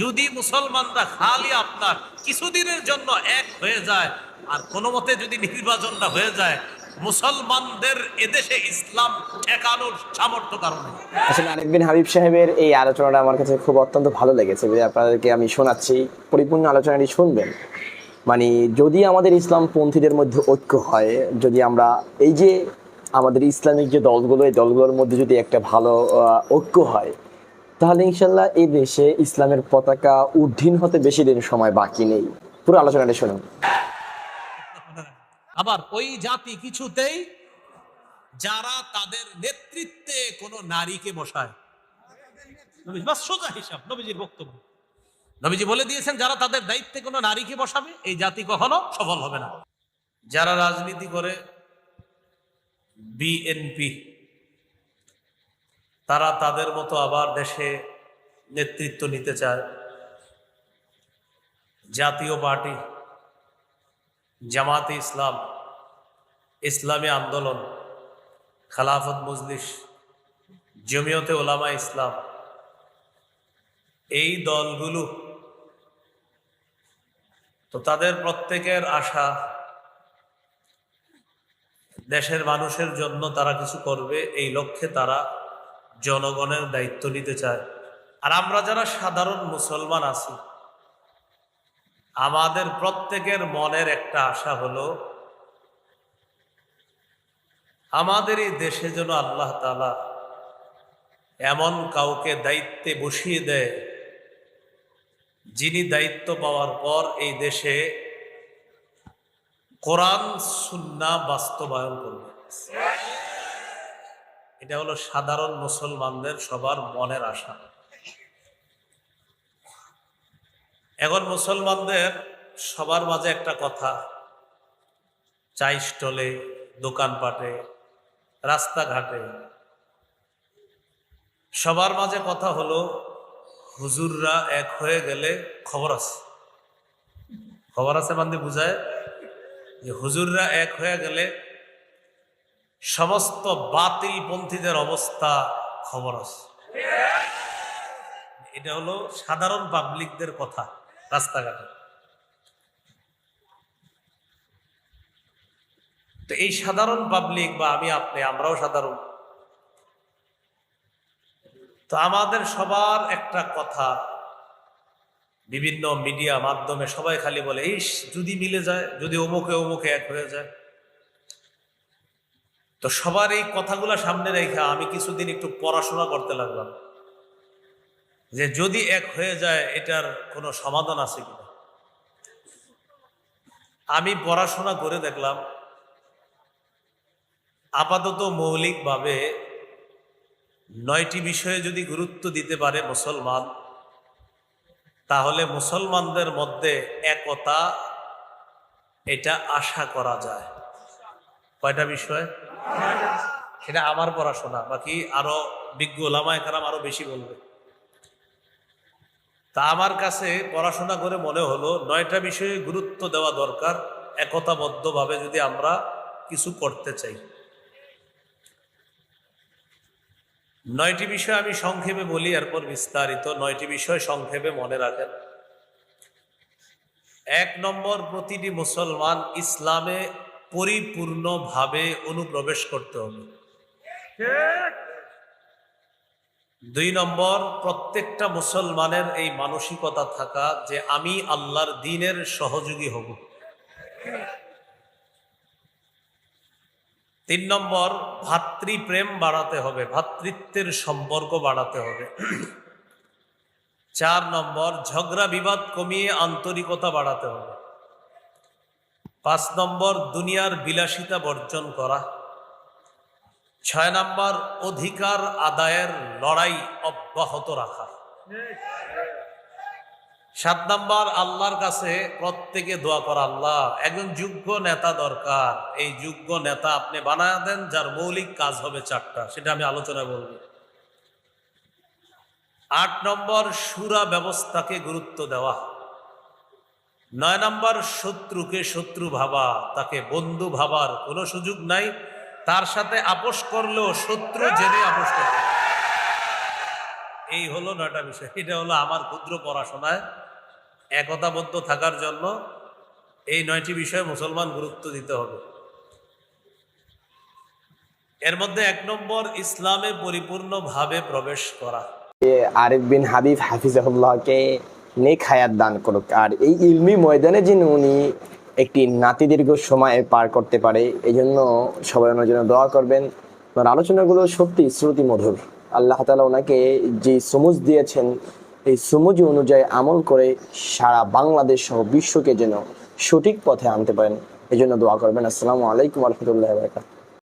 যদি মুসলমানরা খালি আপনার কিছুদিনের জন্য এক হয়ে যায়, আর কোনো মতে যদি নির্বাচনটা হয়ে যায়, মুসলমানদের এদেশে ইসলাম ঠেকানোর সামর্থ্য কারণে আসলে আরেক বিন হাবিব সাহেবের এই আলোচনাটা আমার কাছে খুব অত্যন্ত ভালো লেগেছে। আপনাদেরকে আমি শোনাচ্ছি, পরিপূর্ণ আলোচনাটি শুনবেন। মানে যদি আমাদের ইসলাম পন্থীদের মধ্যে ঐক্য হয়, যদি আমরা এই যে আমাদের ইসলামিক যে দলগুলো, এই দলগুলোর মধ্যে যদি একটা ভালো ঐক্য হয় তাহলে ইনশাল্লাহ এই দেশে ইসলামের পতাকা উদ্দিন হতে বেশি দিন সময় বাকি নেই। পুরো আলোচনাটা শুনুন। আবার ওই জাতি কিছুতেই যারা তাদের নেতৃত্বে কোনো নারীকে বসায়। সোজা হিসাব, নবীজির বক্তব্য। নবীজি বলে দিয়েছেন, যারা তাদের দায়িত্বে কোনো নারীকে বসাবে, এই জাতি কখনো সফল হবে না। যারা রাজনীতি করে, বিএনপি তারা তাদের মতো আবার দেশে নেতৃত্ব নিতে চায়। জাতীয় পার্টি, জামাতে ইসলাম, ইসলামী আন্দোলন, খালাফত মজলিস, জমিয়তে ওলামা ইসলাম, এই দলগুলো, তো তাদের প্রত্যেকের আশা, দেশের মানুষের জন্য তারা কিছু করবে, এই লক্ষ্যে তারা জনগণের দায়িত্ব নিতে চায়। আর আমরা যারা সাধারণ মুসলমান আছি, আমাদের প্রত্যেকের মনের একটা আশা হলো আমাদের এই দেশে যেন আল্লাহ তালা এমন কাউকে দায়িত্বে বসিয়ে দেয়, যিনি দায়িত্ব পাওয়ার পর এই দেশে কোরআন সুন্না বাস্তবায়ন করবে। এটা হলো সাধারণ মুসলমানদের সবার মনের আশা। এখন মুসলমানদের সবার মাঝে একটা কথা, চাই স্টলে, দোকানপাটে, রাস্তাঘাটে। সবার মাঝে কথা হলো, হুজুররা এক হয়ে গেলে খবর আছে। খবর আছে মানে বুঝায় যে হুজুররা এক হয়ে গেলে সমস্ত বাতিল পন্থীদের অবস্থা খবর এটা হলো সাধারণ পাবলিকদের কথা রাস্তাঘাটে। তো এই সাধারণ পাবলিক বা আমি আপনি, আমরাও সাধারণ। তো আমাদের সবার একটা কথা, বিভিন্ন মিডিয়া মাধ্যমে সবাই খালি বলে, ইস, যদি মিলে যায়, যদি অমুকে অমুকে এক হয়ে যায়। তো সবার এই কথাগুলো সামনে রেখে আমি কিছুদিন একটু পড়াশোনা করতে লাগলাম। যে যদি এক হয়ে যায়, এটার কোনো সমাধান আছে কিনা আমি পড়াশোনা করে দেখলাম, আপাতত মৌলিকভাবে নয়টি বিষয়ে যদি গুরুত্ব দিতে পারে মুসলমান, তাহলে মুসলমানদের মধ্যে একতা, এটা আশা করা যায়। কয়টা বিষয়? সেটা আমার পড়াশোনা, বাকি আরও বিজ্ঞ ওলামায় কারাম আরও বেশি বলবে। তা আমার কাছে পড়াশোনা করে মনে হলো, নয়টা বিষয়ে গুরুত্ব দেওয়া দরকার, একতাবদ্ধভাবে যদি আমরা কিছু করতে চাই। নয়টি বিষয় আমি সংক্ষেপে বলি, এরপর বিস্তারিত। নয়টি বিষয় সংক্ষেপে মনে রাখেন। এক নম্বর, প্রতিটি মুসলমান ইসলামে পরিপূর্ণভাবে অনুপ্রবেশ করতে হবে। দুই নম্বর প্রত্যেকটা মুসলমানের এই মানসিকতা থাকা যে আমি আল্লাহর দিনের সহযোগী হব। তিন নম্বর ভাতৃপ্রেম বাড়াতে হবে ভাতৃত্বের সম্পর্ক বাড়াতে হবে। চার নম্বর ঝগড়া বিবাদ কমিয়ে আন্তরিকতা বাড়াতে হবে। পাঁচ নম্বর, দুনিয়ার বিলাসিতা বর্জন করা। ছয় নম্বর, অধিকার আদায়ের লড়াই অব্যাহত রাখা। সাত নম্বর, আল্লাহর কাছে প্রত্যেকে দোয়া করা। আল্লাহ, একজন যোগ্য নেতা দরকার। এই যোগ্য নেতা আপনি বানায় দেন, যার মৌলিক কাজ হবে চারটা, সেটা আমি আলোচনা বলব। আট নম্বর, সুরা ব্যবস্থাকে গুরুত্ব দেওয়া। নয় নম্বর, শত্রুকে শত্রু ভাবা, তাকে বন্ধু ভাবার কোনো সুযোগ নাই। তার সাথে আপোষ করলেও শত্রু জেনে আপোষ করবে এই হলো নয়টা বিষয়। এটা হলো আমার ক্ষুদ্র পড়াশোনায় একতাবদ্ধ থাকার জন্য এই নয়টি বিষয়ে মুসলমান গুরুত্ব দিতে হবে। এর মধ্যে এক নম্বর, ইসলামে পরিপূর্ণভাবে প্রবেশ করা। আরিফ বিন হাবিব হাফিজাহুল্লাহকে নেক হায়াত দান করুক। আর এই ইলমি ময়দানে যেন উনি একটি নাতি দীর্ঘ সময় পার করতে পারে এই জন্য সবাই ওনার জন্য দোয়া করবেন। ওনার আলোচনাগুলো সত্যি শ্রুতি মধুর আল্লাহ তালা ওনাকে যে সমুজ দিয়েছেন, এই সমুজ অনুযায়ী আমল করে সারা বাংলাদেশ সহ বিশ্বকে যেন সঠিক পথে আনতে পারেন এই জন্য দোয়া করবেন। আসসালামু আলাইকুম রহমতুল্লাহ বারকাত